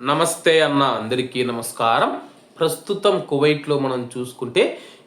నమస్తే అన్న అందరికీ నమస్కారం. ప్రస్తుతం కువైట్లో మనం చూసుకుంటే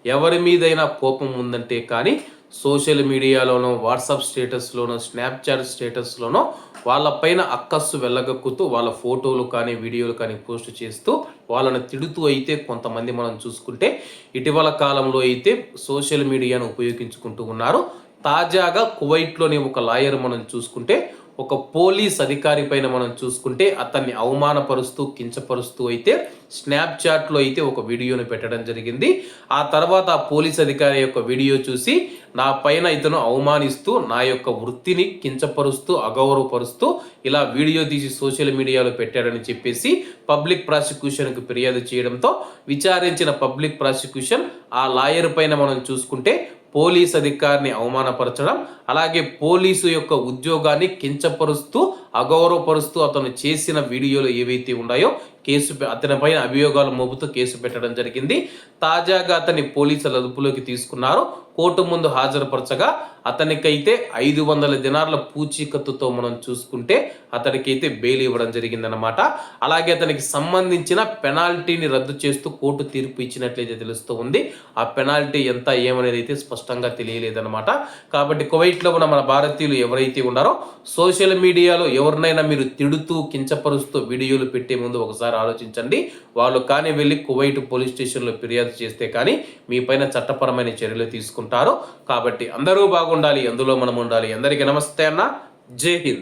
ఎవరి మీదైనా కోపం ఉందంటే కానీ సోషల్ మీడియాలోనో వాట్సాప్ స్టేటస్లోనో స్నాప్చాట్ స్టేటస్లోనో వాళ్ళపైన అక్కస్సు వెళ్ళగక్కుతూ వాళ్ళ ఫోటోలు కానీ వీడియోలు కానీ పోస్ట్ చేస్తూ వాళ్ళని తిడుతూ అయితే కొంతమంది మనం చూసుకుంటే ఇటీవల కాలంలో అయితే సోషల్ మీడియాను ఉపయోగించుకుంటూ ఉన్నారు. తాజాగా కువైట్లోని ఒక లాయర్ మనం చూసుకుంటే ఒక పోలీస్ అధికారి పైన మనం చూసుకుంటే అతన్ని అవమానపరుస్తూ కించపరుస్తూ అయితే స్నాప్చాట్లో అయితే ఒక వీడియోను పెట్టడం జరిగింది. ఆ తర్వాత ఆ పోలీస్ అధికారి యొక్క వీడియో చూసి నా పైన ఇతను అవమానిస్తూ నా యొక్క వృత్తిని కించపరుస్తూ అగౌరవపరుస్తూ ఇలా వీడియో తీసి సోషల్ మీడియాలో పెట్టాడని చెప్పేసి పబ్లిక్ ప్రాసిక్యూషన్కు ఫిర్యాదు చేయడంతో విచారించిన పబ్లిక్ ప్రాసిక్యూషన్ ఆ లాయర్ పైన మనం చూసుకుంటే పోలీస్ అధికారిని అవమానపరచడం అలాగే పోలీసు యొక్క ఉద్యోగాన్ని కించపరుస్తూ అగౌరవపరుస్తూ అతను చేసిన వీడియోలు ఏవైతే ఉన్నాయో కేసు అతని పైన అభియోగాలు మోపుతూ కేసు పెట్టడం జరిగింది. తాజాగా అతన్ని పోలీసులు అదుపులోకి తీసుకున్నారు. కోర్టు ముందు హాజరుపరచగా అతనికైతే ఐదు వందల దినార్ల పూచీకత్తుతో మనం చూసుకుంటే అతనికైతే బెయిల్ ఇవ్వడం జరిగిందనమాట అలాగే అతనికి సంబంధించిన పెనాల్టీని రద్దు చేస్తూ కోర్టు తీర్పు ఇచ్చినట్లయితే తెలుస్తూ ఉంది. ఆ పెనాల్టీ ఎంత ఏమనేది అయితే స్పష్టంగా తెలియలేదన్నమాట. కాబట్టి కువైట్లో ఉన్న మన భారతీయులు ఎవరైతే ఉన్నారో సోషల్ మీడియాలో ఎవరినైనా మీరు తిడుతూ కించపరుస్తూ వీడియోలు పెట్టే ముందు ఒకసారి ఆలోచించండి. వాళ్ళు కానీ వెళ్ళి కువైట్ పోలీస్ స్టేషన్లో ఫిర్యాదు చేస్తే కానీ మీ పైన చట్టపరమైన చర్యలు తీసుకుంటారు. కాబట్టి అందరూ బాగుండాలి అందులో మనం ఉండాలి. అందరికీ నమస్తే అన్న. జై హింద్.